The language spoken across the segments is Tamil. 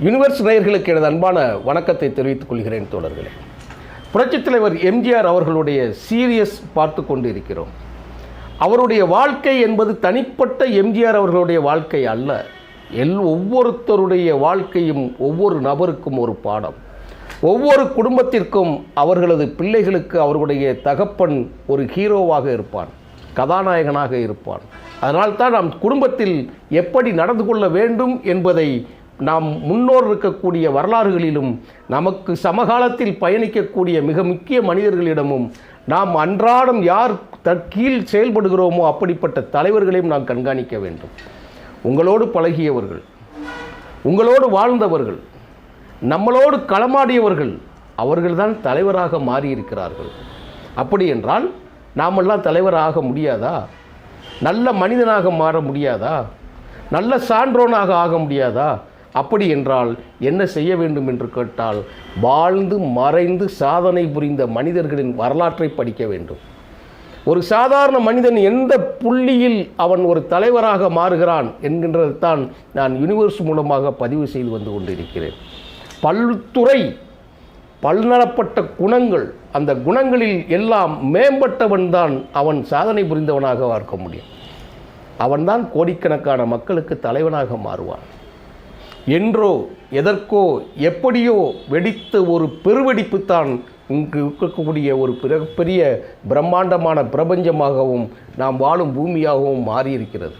யுனிவர்ஸ் நேயர்களுக்கு எனது அன்பான வணக்கத்தை தெரிவித்துக் கொள்கிறேன் தோழர்களே. புரட்சித் தலைவர் எம்ஜிஆர் அவர்களுடைய சீரியஸ் பார்த்து கொண்டு இருக்கிறோம் அவருடைய வாழ்க்கை என்பது தனிப்பட்ட எம்ஜிஆர் அவர்களுடைய வாழ்க்கை அல்ல. எல் ஒவ்வொருத்தருடைய வாழ்க்கையும் ஒவ்வொரு நபருக்கும் ஒரு பாடம். ஒவ்வொரு குடும்பத்திற்கும் அவர்களது பிள்ளைகளுக்கு அவர்களுடைய தகப்பன் ஒரு ஹீரோவாக இருப்பான் கதாநாயகனாக இருப்பான். அதனால்தான் நாம் குடும்பத்தில் எப்படி நடந்து கொள்ள வேண்டும் என்பதை நாம் முன்னோர் இருக்கக்கூடிய வரலாறுகளிலும் நமக்கு சமகாலத்தில் பயணிக்கக்கூடிய மிக முக்கிய மனிதர்களிடமும் நாம் அன்றாடம் யார் தற்கீழ் செயல்படுகிறோமோ அப்படிப்பட்ட தலைவர்களையும் நாம் கண்காணிக்க வேண்டும். உங்களோடு பழகியவர்கள் உங்களோடு வாழ்ந்தவர்கள் நம்மளோடு களமாடியவர்கள் அவர்கள்தான் தலைவராக மாறியிருக்கிறார்கள். அப்படி என்றால் நாமெல்லாம் தலைவராக முடியாதா? நல்ல மனிதனாக மாற முடியாதா? நல்ல சான்றோனாக ஆக முடியாதா? அப்படி என்றால் என்ன செய்ய வேண்டும் என்று கேட்டால் வாழ்ந்து மறைந்து சாதனை புரிந்த மனிதர்களின் வரலாற்றை படிக்க வேண்டும். ஒரு சாதாரண மனிதன் எந்த புள்ளியில் அவன் ஒரு தலைவராக மாறுகிறான் என்கின்றதைத்தான் நான் யூனிவர்ஸ் மூலமாக பதிவு செய்து வந்து கொண்டிருக்கிறேன். பல்துறை பல்நலப்பட்ட குணங்கள் அந்த குணங்களில் எல்லாம் மேம்பட்டவன் தான் அவன் சாதனை புரிந்தவனாக பார்க்க முடியும். அவன்தான் கோடிக்கணக்கான மக்களுக்கு தலைவனாக மாறுவான். என்றோ எதற்கோ எப்படியோ வெடித்த ஒரு பெருவெடிப்புத்தான் இங்கு இருக்கக்கூடிய ஒரு பெரிய பிரம்மாண்டமான பிரபஞ்சமாகவும் நாம் வாழும் பூமியாகவும் மாறியிருக்கிறது.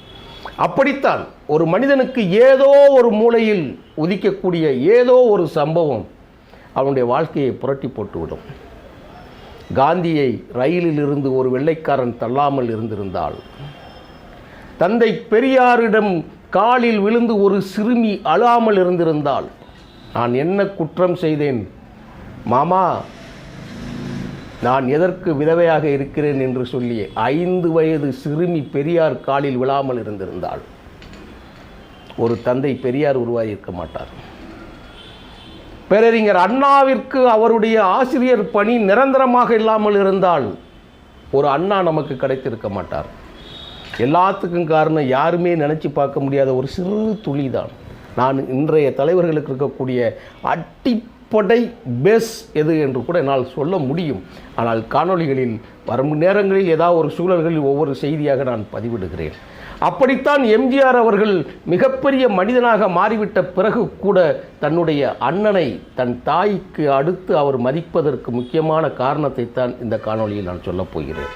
அப்படித்தான் ஒரு மனிதனுக்கு ஏதோ ஒரு மூலையில் உதிக்கக்கூடிய ஏதோ ஒரு சம்பவம் அவனுடைய வாழ்க்கையை புரட்டி போட்டுவிடும். காந்தியை ரயிலில் இருந்து ஒரு வெள்ளைக்காரன் தள்ளாமல் இருந்திருந்தால் தந்தை பெரியாரிடம் காலில் விழுந்து ஒரு சிறுமி அழாமல் இருந்திருந்தால் நான் என்ன குற்றம் செய்தேன்? மாமா நான் எதற்கு விதவையாக இருக்கிறேன் என்று சொல்லி ஐந்து வயது சிறுமி பெரியார் காலில் விழாமல் இருந்திருந்தால் ஒரு தந்தை பெரியார் உருவாகியிருக்க மாட்டார். பேரறிஞர் அண்ணாவிற்கு அவருடைய ஆசிரியர் பணி நிரந்தரமாக இல்லாமல் இருந்தால் ஒரு அண்ணா நமக்கு கிடைத்திருக்க மாட்டார். எல்லாத்துக்கும் காரணம் யாருமே நினச்சி பார்க்க முடியாத ஒரு சிறு துளி தான் நான் இன்றைய தலைவர்களுக்கு இருக்கக்கூடிய அடிப்படை பேஸ் எது என்று கூட என்னால் சொல்ல முடியும். ஆனால் காணொளிகளில் வரும் நேரங்களில் ஏதாவது ஒரு சூழல்களில் ஒவ்வொரு செய்தியாக நான் பதிவிடுகிறேன். அப்படித்தான் எம்ஜிஆர் அவர்கள் மிகப்பெரிய மனிதனாக மாறிவிட்ட பிறகு கூட தன்னுடைய அண்ணனை தன் தாய்க்கு அடுத்து அவர் மதிப்பதற்கு முக்கியமான காரணத்தை தான் இந்த காணொளியில் நான் சொல்லப் போகிறேன்.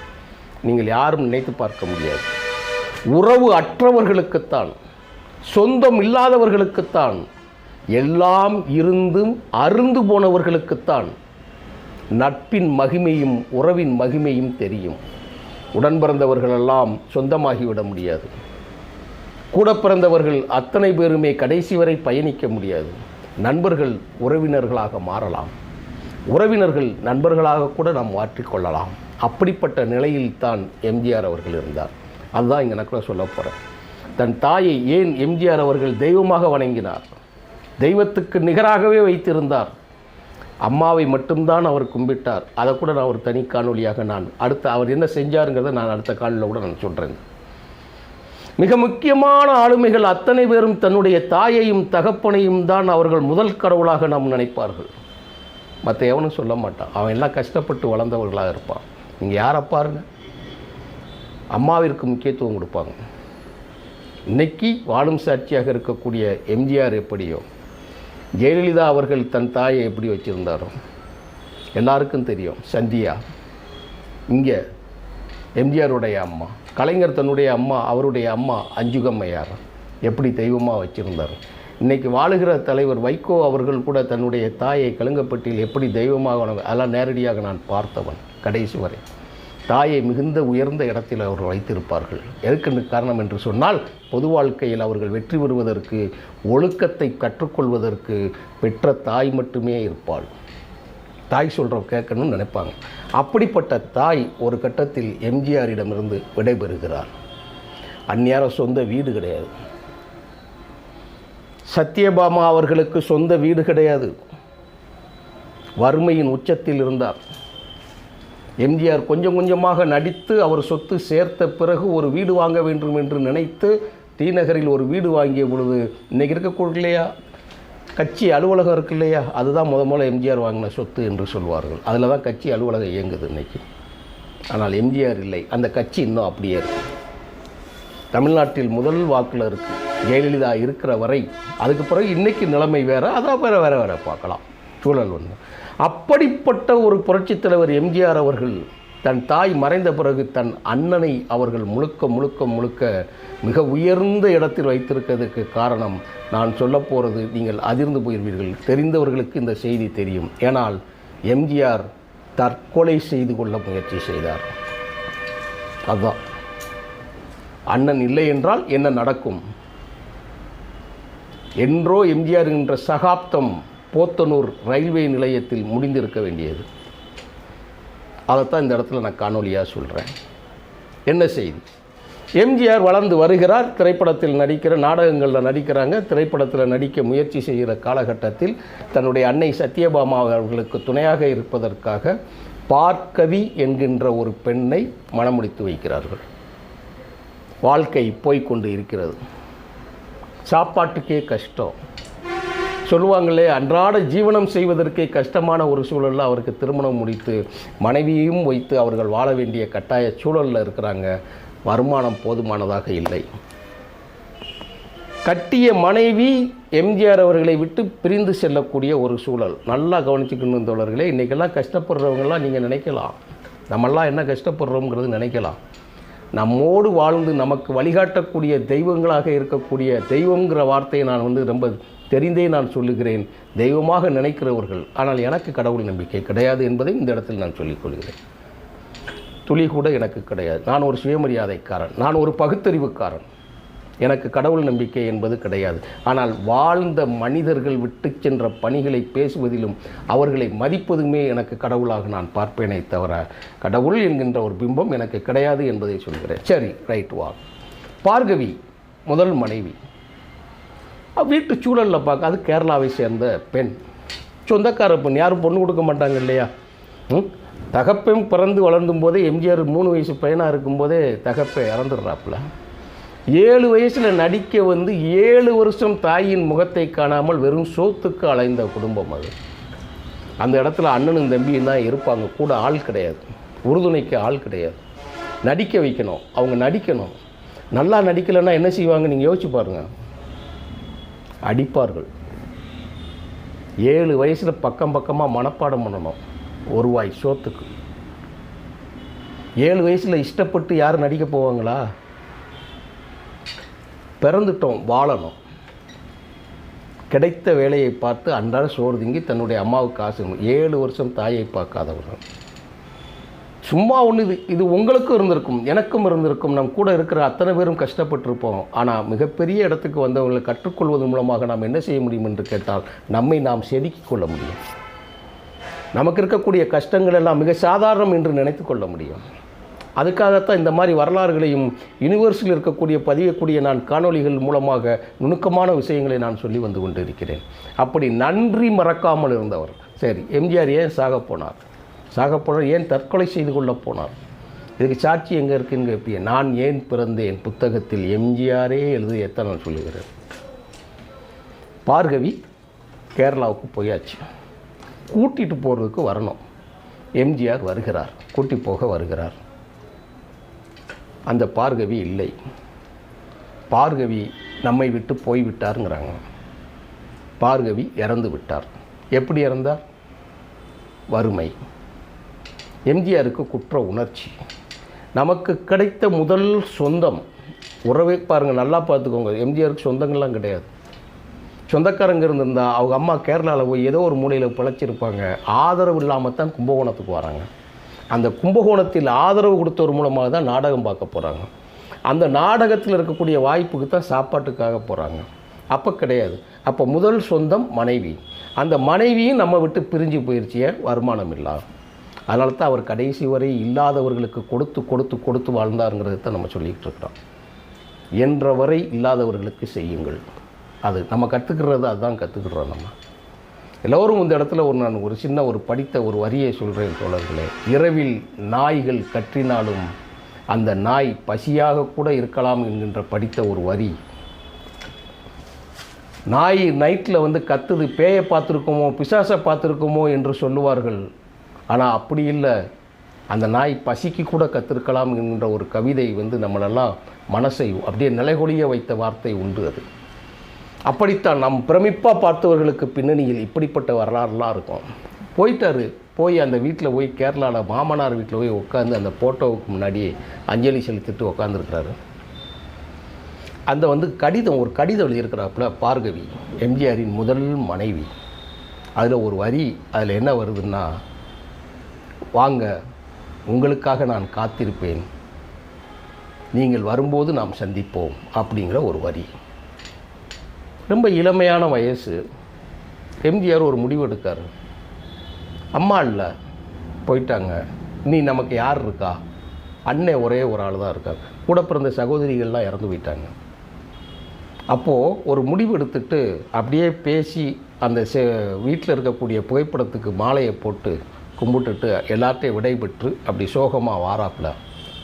நீங்கள் யாரும் நினைத்து பார்க்க முடியாது. உறவு அற்றவர்களுக்குத்தான் சொந்தம் இல்லாதவர்களுக்குத்தான் எல்லாம் இருந்தும் அருந்து போனவர்களுக்குத்தான் நட்பின் மகிமையும் உறவின் மகிமையும் தெரியும். உடன் பிறந்தவர்களெல்லாம் சொந்தமாகிவிட முடியாது. கூட பிறந்தவர்கள் அத்தனை பேருமே கடைசி வரை பயணிக்க முடியாது. நண்பர்கள் உறவினர்களாக மாறலாம். உறவினர்கள் நண்பர்களாக கூட நாம் மாற்றிக்கொள்ளலாம் அப்படிப்பட்ட நிலையில் தான் எம்ஜிஆர் அவர்கள் இருந்தார். அதுதான் இங்கே நான் கூட சொல்ல போகிறேன் தன் தாயை ஏன் எம்ஜிஆர் அவர்கள் தெய்வமாக வணங்கினார்? தெய்வத்துக்கு நிகராகவே வைத்திருந்தார். அம்மாவை மட்டும்தான் அவர் கும்பிட்டார். அதை கூட நான் ஒரு தனி காணொலியாக நான் அடுத்த அவர் என்ன செஞ்சாருங்கிறத நான் அடுத்த காணொலியில் கூட நான் சொல்கிறேன் மிக முக்கியமான ஆளுமைகள் அத்தனை பேரும் தன்னுடைய தாயையும் தகப்பனையும் தான் அவர்கள் முதல் கடவுளாக நாம் நினைப்பார்கள். மற்ற எவனும் சொல்ல மாட்டான். அவன் எல்லாம் கஷ்டப்பட்டு வளர்ந்தவர்களாக இருப்பான். நீங்கள் யாரை பாருங்கள் அம்மாவிற்கு முக்கியத்துவம் கொடுப்பாங்க. இன்னைக்கு வாழும் சாட்சியாக இருக்கக்கூடிய எம்ஜிஆர் எப்படியோ ஜெயலலிதா அவர்கள் தன் தாயை எப்படி வச்சுருந்தாரோ எல்லாருக்கும் தெரியும் சந்தியா இங்கே எம்ஜிஆருடைய அம்மா கலைஞர் தன்னுடைய அம்மா அவருடைய அம்மா அஞ்சுகம்மையார் எப்படி தெய்வமாக வச்சுருந்தார். இன்றைக்கி வாழுகிற தலைவர் வைகோ அவர்கள் கூட தன்னுடைய தாயை கலுங்கப்பட்டியில் எப்படி தெய்வமாக அதெல்லாம் நேரடியாக நான் பார்த்தவன் கடைசி வரை. தாயை மிகுந்த உயர்ந்த இடத்தில் அவர்கள் வைத்திருப்பார்கள். எதற்கு காரணம் என்று சொன்னால் பொது வாழ்க்கையில் அவர்கள் வெற்றி பெறுவதற்கு ஒழுக்கத்தை கற்றுக்கொள்வதற்கு பெற்ற தாய் மட்டுமே இருப்பாள். தாய் சொல்கிற கேட்கணும்னு நினைப்பாங்க. அப்படிப்பட்ட தாய் ஒரு கட்டத்தில் எம்ஜிஆரிடமிருந்து விடைபெறுகிறார். அந்நியார சொந்த வீடு கிடையாது. சத்யபாமா அவர்களுக்கு சொந்த வீடு கிடையாது. வறுமையின் உச்சத்தில் இருந்தார். எம்ஜிஆர் கொஞ்சம் கொஞ்சமாக நடித்து அவர் சொத்து சேர்த்த பிறகு ஒரு வீடு வாங்க வேண்டும் என்று நினைத்து டி நகரில் ஒரு வீடு வாங்கிய பொழுது இன்றைக்கி இருக்கக்கூடிய கட்சி அலுவலகம் இருக்கு இல்லையா? அதுதான் முத முதல்ல எம்ஜிஆர் வாங்கின சொத்து என்று சொல்வார்கள். அதில் தான் கட்சி அலுவலகம் இயங்குது இன்றைக்கி ஆனால் எம்ஜிஆர் இல்லை. அந்த கட்சி இன்னும் அப்படியே இருக்குது தமிழ்நாட்டில் முதல் வாக்கில் இருக்குது ஜெயலலிதா இருக்கிற வரை அதுக்கு பிறகு இன்றைக்கி நிலைமை வேறு அதான் வேறு வேறு வேறு பார்க்கலாம். சூழல் ஒன்று அப்படிப்பட்ட ஒரு புரட்சித் தலைவர் எம்ஜிஆர் அவர்கள் தன் தாய் மறைந்த பிறகு தன் அண்ணனை அவர்கள் முழுக்க முழுக்க முழுக்க மிக உயர்ந்த இடத்தில் வைத்திருக்கிறதுக்கு காரணம் நான் சொல்ல போகிறது நீங்கள் அதிர்ந்து போயிருவீர்கள். தெரிந்தவர்களுக்கு இந்த செய்தி தெரியும். ஏனால் எம்ஜிஆர் தற்கொலை செய்து கொள்ள முயற்சி செய்தார். அதுதான் அண்ணன் இல்லை என்றால் என்ன நடக்கும்? என்றோ எம்ஜிஆர் என்ற சகாப்தம் போத்தனூர் ரயில்வே நிலையத்தில் முடிந்திருக்க வேண்டியது. அதைத்தான் இந்த இடத்துல நான் காணொலியாக சொல்கிறேன் என்ன செய்தி? எம்ஜிஆர் வளர்ந்து வருகிறார். திரைப்படத்தில் நடிக்கிற நாடகங்களில் நடிக்கிறாங்க. திரைப்படத்தில் நடிக்க முயற்சி செய்கிற காலகட்டத்தில் தன்னுடைய அன்னை சத்யபாமா அவர்களுக்கு துணையாக இருப்பதற்காக பார்க்கவி என்கின்ற ஒரு பெண்ணை மணமுடித்து வைக்கிறார்கள். வாழ்க்கை போய்க்கொண்டு இருக்கிறது. சாப்பாட்டுக்கே கஷ்டம். சொல்லுவாங்களே அன்றாட ஜீவனம் செய்வதற்கே கஷ்டமான ஒரு சூழலில் அவருக்கு திருமணம் முடித்து மனைவியையும் வைத்து அவர்கள் வாழ வேண்டிய கட்டாய சூழலில் இருக்கிறாங்க. வருமானம் போதுமானதாக இல்லை. கட்டிய மனைவி எம்ஜிஆர் அவர்களை விட்டு பிரிந்து செல்லக்கூடிய ஒரு சூழல். நல்லா கவனிச்சுக்கணும் தோழர்களே இன்றைக்கெல்லாம் கஷ்டப்படுறவங்களாம் நீங்கள் நினைக்கலாம். நம்மெல்லாம் என்ன கஷ்டப்படுறோங்கிறது நினைக்கலாம். நம்மோடு வாழ்ந்து நமக்கு வழிகாட்டக்கூடிய தெய்வங்களாக இருக்கக்கூடிய தெய்வங்கிற வார்த்தையை நான் வந்து ரொம்ப தெரிந்தே நான் சொல்லுகிறேன். தெய்வமாக நினைக்கிறவர்கள். ஆனால் எனக்கு கடவுள் நம்பிக்கை கிடையாது என்பதை இந்த இடத்தில் நான் சொல்லிக் கொள்கிறேன். துளி கூட எனக்கு கிடையாது. நான் ஒரு சுயமரியாதைக்காரன். நான் ஒரு பகுத்தறிவுக்காரன். எனக்கு கடவுள் நம்பிக்கை என்பது கிடையாது. ஆனால் வாழ்ந்த மனிதர்கள் விட்டு சென்ற பணிகளை பேசுவதிலும் அவர்களை மதிப்பதுமே எனக்கு கடவுளாக நான் பார்ப்பேனே தவிர கடவுள் என்கின்ற ஒரு பிம்பம் எனக்கு கிடையாது என்பதை சொல்கிறேன். சரி ரைட் வா. பார்கவி முதல் மனைவி. வீட்டு சூழலில் பார்க்க அது கேரளாவை சேர்ந்த பெண். சொந்தக்கார பெண் யாரும் பொண்ணு கொடுக்க மாட்டாங்க இல்லையா? ம்? தகப்பன் பிறந்து வளர்ந்தும் போதே எம்ஜிஆர் மூணு வயசு பையனாக இருக்கும்போதே தகப்பை இறந்துடுறாப்புல. ஏழு வயசில் நடிக்க வந்து ஏழு வருஷம் தாயின் முகத்தை காணாமல் வெறும் சோத்துக்கு அலைந்த குடும்பம் அது. அந்த இடத்துல அண்ணனும் தம்பியும் தான் இருப்பாங்க கூட ஆள் கிடையாது. உறுதுணைக்கு ஆள் கிடையாது. நடிக்க வைக்கணும் அவங்க நடிக்கணும். நல்லா நடிக்கலைன்னா என்ன செய்வாங்க? நீங்கள் யோசிச்சு பாருங்கள் அடிப்பார்கள். ஏழு வயசில் பக்கம் பக்கமாக மனப்பாடம் பண்ணணும் ஒரு வாய் சோத்துக்கு. ஏழு வயசில் இஷ்டப்பட்டு யாரும் நடிக்க போவாங்களா? பிறந்துட்டோம் வாழணும். கிடைத்த வேலையை பார்த்து அன்றாட சோறு திங்கி தன்னுடைய அம்மாவுக்கு ஆசை ஏழு வருஷம் தாயை பார்க்காதவர்கள். சும்மா ஒன்று இது இது உங்களுக்கும் இருந்திருக்கும் எனக்கும் இருந்திருக்கும். நம் கூட இருக்கிற அத்தனை பேரும் கஷ்டப்பட்டிருப்போம். ஆனால் மிகப்பெரிய இடத்துக்கு வந்தவர்களை கற்றுக்கொள்வதன் மூலமாக நாம் என்ன செய்ய முடியும் என்று கேட்டால் நம்மை நாம் செதுக்கிக் கொள்ள முடியும். நமக்கு இருக்கக்கூடிய கஷ்டங்கள் எல்லாம் மிக சாதாரணம் என்று நினைத்து கொள்ள முடியும். அதுக்காகத்தான் இந்த மாதிரி வரலாறுகளையும் யூனிவர்ஸில் இருக்கக்கூடிய பதியக்கூடிய நான் காணொளிகள் மூலமாக நுணுக்கமான விஷயங்களை நான் சொல்லி வந்து கொண்டிருக்கிறேன். அப்படி நன்றி மறக்காமல் இருந்தவர். சரி எம்ஜிஆர் ஏன் சாக போனார்? சாகப்போனார். ஏன் தற்கொலை செய்து கொள்ள போனார் இதுக்கு சாட்சி எங்கே இருக்குன்னு கேட்பீங்க நான் ஏன் பிறந்தேன்? புத்தகத்தில் எம்ஜிஆரே எழுதியத்தான் நான் சொல்லுகிறேன். பார்கவி கேரளாவுக்கு போயாச்சு. கூட்டிகிட்டு போகிறதுக்கு வரணும். எம்ஜிஆர் வருகிறார். கூட்டி போக வருகிறார். அந்த பார்கவி இல்லை. பார்கவி நம்மை விட்டு போய்விட்டாருங்கிறாங்க. பார்கவி இறந்து விட்டார். எப்படி இறந்தார்? வறுமை. எம்ஜிஆருக்கு குற்ற உணர்ச்சி. நமக்கு கிடைத்த முதல் சொந்தம் உறவே பாருங்கள் நல்லா பார்த்துக்கோங்க. எம்ஜிஆருக்கு சொந்தங்கள்லாம் கிடையாது. சொந்தக்காரங்க இருந்திருந்தா அவங்க அம்மா கேரளாவில் போய் ஏதோ ஒரு மூலையில் பிழைச்சிருப்பாங்க. ஆதரவு இல்லாமல் தான் கும்பகோணத்துக்கு வராங்க. அந்த கும்பகோணத்தில் ஆதரவு கொடுத்தவர் மூலமாக தான் நாடகம் பார்க்க போகிறாங்க அந்த நாடகத்தில் இருக்கக்கூடிய வாய்ப்புக்கு தான் சாப்பாட்டுக்காக போகிறாங்க அப்போ கிடையாது. அப்போ முதல் சொந்தம் மனைவி. அந்த மனைவியும் நம்ம விட்டு பிரிஞ்சு போயிடுச்சிய வருமானம் இல்லாமல் அதனால தான் அவர் கடைசி வரை இல்லாதவர்களுக்கு கொடுத்து கொடுத்து கொடுத்து வாழ்ந்தாருங்கிறத தான் நம்ம சொல்லிக்கிட்டு இருக்கிறோம். என்ற வரை இல்லாதவர்களுக்கு செய்யுங்கள். அது நம்ம கற்றுக்கிறது அதுதான் கற்றுக்கிறோம் நம்ம. எல்லோரும் இந்த இடத்துல ஒரு நான் ஒரு சின்ன ஒரு படித்த ஒரு வரியை சொல்கிறேன் தோழர்களே. இரவில் நாய்கள் கற்றினாலும் அந்த நாய் பசியாக கூட இருக்கலாம் என்கின்ற படித்த ஒரு வரி. நாய் நைட்டில் வந்து கத்துது பேயை பார்த்துருக்கோமோ பிசாசை பார்த்துருக்கோமோ என்று சொல்லுவார்கள். ஆனால் அப்படி இல்லை. அந்த நாய் பசிக்கு கூட கத்திருக்கலாம் என்கின்ற ஒரு கவிதை வந்து நம்மளெல்லாம் மனசை அப்படியே நிலைகொழிய வைத்த வார்த்தை உண்டு அது. அப்படித்தான் நம் பிரமிப்பாக பார்த்தவர்களுக்கு பின்னணியில் இப்படிப்பட்ட வரலாறுலாம் இருக்கும். போயிட்டாரு. போய் அந்த வீட்டில் போய் கேரளாவில் மாமனார் வீட்டில் போய் உட்காந்து அந்த ஃபோட்டோவுக்கு முன்னாடியே அஞ்சலி செலுத்திட்டு உட்காந்துருக்கிறாரு அந்த வந்து கடிதம் ஒரு கடிதம் எழுதியிருக்கிறாப்புல பார்கவி எம்ஜிஆரின் முதல் மனைவி. அதில் ஒரு வரி அதில் என்ன வருதுன்னா வாங்க உங்களுக்காக நான் காத்திருப்பேன். நீங்கள் வரும்போது நாம் சந்திப்போம் அப்படிங்கிற ஒரு வரி. ரொம்ப இளமையான வயசு. எம்ஜிஆர் ஒரு முடிவு எடுக்கார். அம்மா இல்லை போயிட்டாங்க. நீ நமக்கு யார் இருக்கா? அண்ணன் ஒரே ஒரு ஆள் தான் இருக்காங்க. கூட பிறந்த சகோதரிகள்லாம் இறந்து போயிட்டாங்க. அப்போது ஒரு முடிவு எடுத்துட்டு அப்படியே பேசி அந்த செ வீட்டில் இருக்கக்கூடிய புகைப்படத்துக்கு மாலையை போட்டு கும்பிட்டுட்டு எல்லாத்தையும் விடைபெற்று அப்படி சோகமாக வாராப்பில்.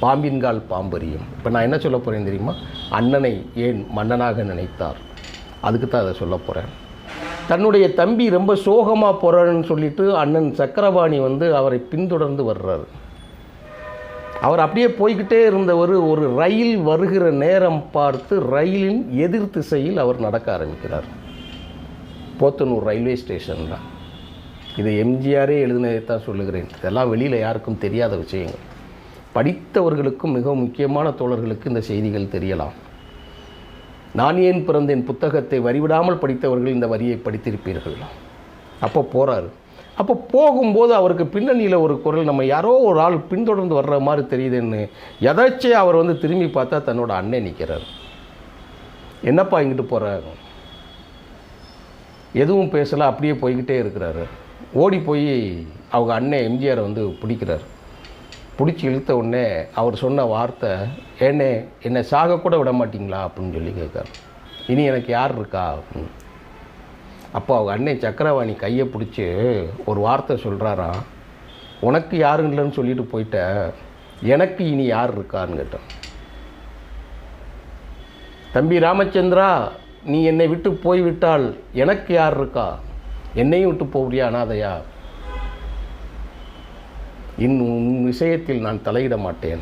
பாம்பின்கால் பாம்பரியும் இப்போ நான் என்ன சொல்ல போகிறேன் தெரியுமா? அண்ணனை ஏன் மன்னனாக நினைத்தார்? அதுக்கு தான் அதை சொல்ல போகிறேன் தன்னுடைய தம்பி ரொம்ப சோகமாக போகிறான்னு சொல்லிட்டு அண்ணன் சக்கரபாணி வந்து அவரை பின்தொடர்ந்து வர்றாரு. அவர் அப்படியே போய்கிட்டே இருந்தவர் ஒரு ரயில் வருகிற நேரம் பார்த்து ரயிலின் எதிர் திசையில் அவர் நடக்க ஆரம்பிக்கிறார். போத்தனூர் ரயில்வே ஸ்டேஷனில். இது எம்ஜிஆரே எழுதினதை தான் சொல்லுகிறேன். இதெல்லாம் வெளியில் யாருக்கும் தெரியாத விஷயங்கள். படித்தவர்களுக்கும் மிக முக்கியமான தோழர்களுக்கு இந்த செய்திகள் தெரியலாம். நான் ஏன் பிறந்தேன்? புத்தகத்தை வரிவிடாமல் படித்தவர்கள் இந்த வரியை படித்திருப்பீர்கள். அப்போ போகிறாரு அப்போ போகும்போது அவருக்கு பின்னணியில் ஒரு குரல் நம்ம யாரோ ஒரு ஆள் பின்தொடர்ந்து வர்ற மாதிரி தெரியுதுன்னு எதாச்சே அவர் வந்து திரும்பி பார்த்தா தன்னோட அண்ணன் நிற்கிறார் என்னப்பா இங்கிட்டு போகிறாரு எதுவும் பேசலை அப்படியே போய்கிட்டே இருக்கிறாரு. ஓடி போய் அவங்க அண்ணன் எம்ஜிஆரை வந்து பிடிக்கிறார். பிடிச்சி இழுத்த உடனே அவர் சொன்ன வார்த்தை என்னே என்னை சாக கூட விட மாட்டீங்களா? அப்படின்னு சொல்லி கேட்கார் இனி எனக்கு யார் இருக்கா? அப்படின்னு. அப்போ அவங்க அண்ணன் சக்கரவாணி கையை பிடிச்சி ஒரு வார்த்தை சொல்கிறாராம் உனக்கு யாரும் இல்லைன்னு சொல்லிட்டு போயிட்ட எனக்கு இனி யார் இருக்கான்னு கேட்டான். தம்பி ராமச்சந்திரா நீ என்னை விட்டு போய்விட்டால் எனக்கு யார் இருக்கா? என்னையும் விட்டு போகிறியா அனாதையா? இன்னும் உன் விஷயத்தில் நான் தலையிட மாட்டேன்.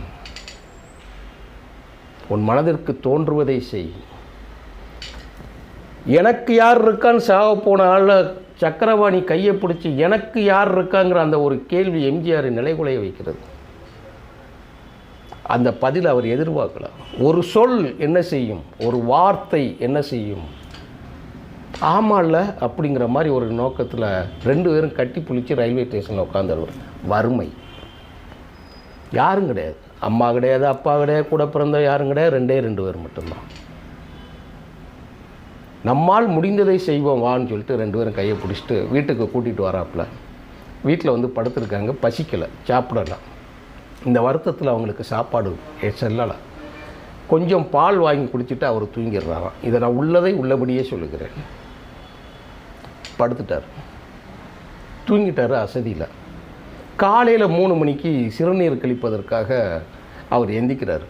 உன் மனதிற்கு தோன்றுவதை செய். எனக்கு யார் இருக்கான்னு சாக போன ஆள சக்கரவாணி கையை பிடிச்சி எனக்கு யார் இருக்காங்கிற அந்த ஒரு கேள்வி எம்ஜிஆரை நிலைகுலைய வைக்கிறது. அந்த பதில் அவர் எதிர்பார்க்கலாம் ஒரு சொல் என்ன செய்யும்? ஒரு வார்த்தை என்ன செய்யும்? ஆமாம்ல அப்படிங்கிற மாதிரி ஒரு நோக்கத்தில் ரெண்டு பேரும் கட்டி புளிச்சு ரயில்வே ஸ்டேஷனில் உட்காந்துருவார் வறுமை. யாரும் கிடையாது. அம்மா கிடையாது அப்பா கிடையாது கூட பிறந்த யாரும் கிடையாது ரெண்டே ரெண்டு பேர் மட்டும்தான். நம்மால் முடிந்ததை செய்வோம் வான்னு சொல்லிட்டு ரெண்டு பேரும் கையை பிடிச்சிட்டு வீட்டுக்கு கூட்டிகிட்டு வராப்புல. வீட்டில் வந்து படுத்துருக்காங்க பசிக்கலை சாப்பிடலாம் இந்த வருத்தத்தில் அவங்களுக்கு சாப்பாடு செல்லலை. கொஞ்சம் பால் வாங்கி குடிச்சிட்டு அவர் தூங்கிடுறாராம். இதை நான் உள்ளதை உள்ளபடியே சொல்லுகிறேன். படுத்துட்டார். தூங்கிட்டார் அசதியில். காலையில் மூணு மணிக்கு சிறுநீர் கழிப்பதற்காக அவர் எந்திக்கிறார்.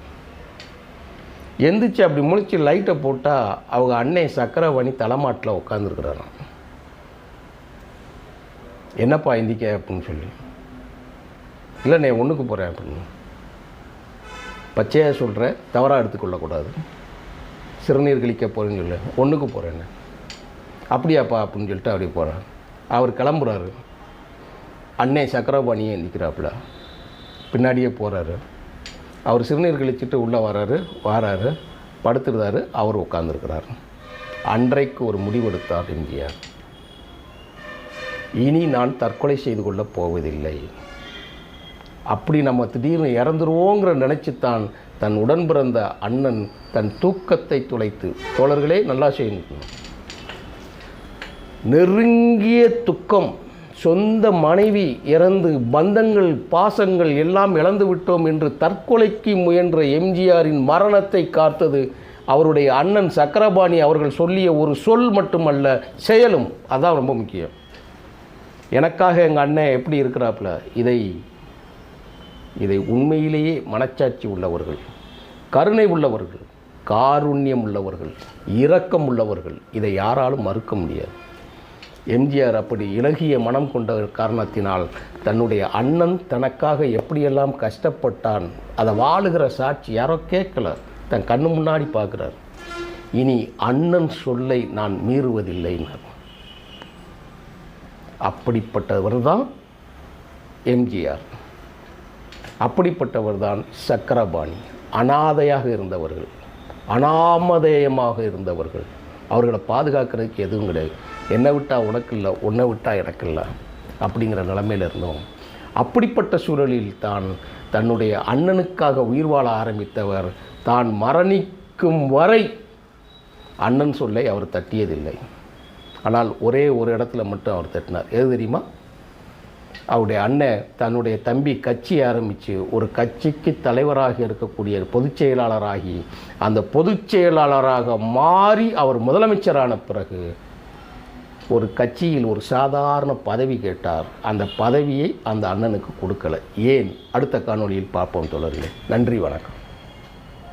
எந்திரிச்சு அப்படி முழிச்சு லைட்டை போட்டால் அவங்க அன்னை சக்கரவாணி தலைமாட்டில் உட்காந்துருக்குறாராம் என்னப்பா எந்திக்க அப்படின்னு சொல்லி. இல்லைண்ணே ஒன்றுக்கு போகிறேன் அப்படின்னு. பச்சையாக சொல்கிறேன் தவறாக எடுத்துக்கொள்ளக்கூடாது. சிறுநீர் கழிக்க போகிறேன்னு சொல்லு. ஒன்றுக்கு போகிறேன்னு அப்படியாப்பா அப்படின்னு சொல்லிட்டு அப்படியே போகிறார் அவர் கிளம்புறாரு. அண்ணே சக்கரபாணியே நிற்கிறாப்புல பின்னாடியே போகிறாரு அவர் சிறுநீர் கழிச்சிட்டு உள்ளே வராரு வாராரு படுத்துருந்தாரு அவர் உட்காந்துருக்கிறார் அன்றைக்கு ஒரு முடிவெடுத்தார் எம்ஜிஆர். இனி நான் தற்கொலை செய்து கொள்ளப் போவதில்லை. அப்படி நம்ம திடீர்னு இறந்துருவோங்கிற நினச்சித்தான் தன் உடன் பிறந்த அண்ணன் தன் தூக்கத்தை துளைத்து தோழர்களே நல்லா செய்யணும் நெருங்கிய துக்கம் சொந்த மனைவி இறந்து பந்தங்கள் பாசங்கள் எல்லாம் இழந்து விட்டோம் என்று தற்கொலைக்கு முயன்ற எம்ஜிஆரின் மரணத்தை காத்தது அவருடைய அண்ணன் சக்கரபாணி அவர்கள் சொல்லிய ஒரு சொல் மட்டுமல்ல செயலும். அதான் ரொம்ப முக்கியம். எனக்காக எங்கள் அண்ணன் எப்படி இருக்கிறாப்புல? இதை இதை உண்மையிலேயே மனச்சாட்சி உள்ளவர்கள் கருணை உள்ளவர்கள் காருண்யம் உள்ளவர்கள் இரக்கம் உள்ளவர்கள் இதை யாராலும் மறுக்க முடியாது. எம்ஜிஆர் அப்படி இலகிய மனம் கொண்ட காரணத்தினால் தன்னுடைய அண்ணன் தனக்காக எப்படியெல்லாம் கஷ்டப்பட்டான் அதை வாழுகிற சாட்சி யாரோ கேட்கல. தன் கண்ணு முன்னாடி பார்க்குறார். இனி அண்ணன் சொல்லை நான் மீறுவதில்லைன்னார் அப்படிப்பட்டவர் தான் எம்ஜிஆர். அப்படிப்பட்டவர் தான் சக்கரபாணி. அனாதையாக இருந்தவர்கள் அனாமதேயமாக இருந்தவர்கள். அவர்களை பாதுகாக்கிறதுக்கு எதுவும் கிடையாது. என்னை விட்டால் உனக்கு இல்லை உன்னை விட்டால் எனக்கு இல்லை அப்படிங்கிற நிலமையில் இருந்தோம். அப்படிப்பட்ட சூழலில் தான் தன்னுடைய அண்ணனுக்காக உயிர் வாழ ஆரம்பித்தவர் தான் மரணிக்கும் வரை அண்ணன் சொல்லை அவர் தட்டியதில்லை. ஆனால் ஒரே ஒரு இடத்துல மட்டும் அவர் தட்டினார். எது தெரியுமா? அவருடைய அண்ணன் தன்னுடைய தம்பி கட்சி ஆரம்பித்து ஒரு கட்சிக்கு தலைவராக இருக்கக்கூடிய பொதுச் செயலாளராகி அந்த பொதுச் செயலாளராக மாறி அவர் முதலமைச்சரான பிறகு ஒரு கட்சியில் ஒரு சாதாரண பதவி கேட்டார். அந்த பதவியை அந்த அண்ணனுக்கு கொடுக்கல. ஏன்? அடுத்த காணொலியில் பார்ப்போம் தொடர்களே நன்றி வணக்கம்.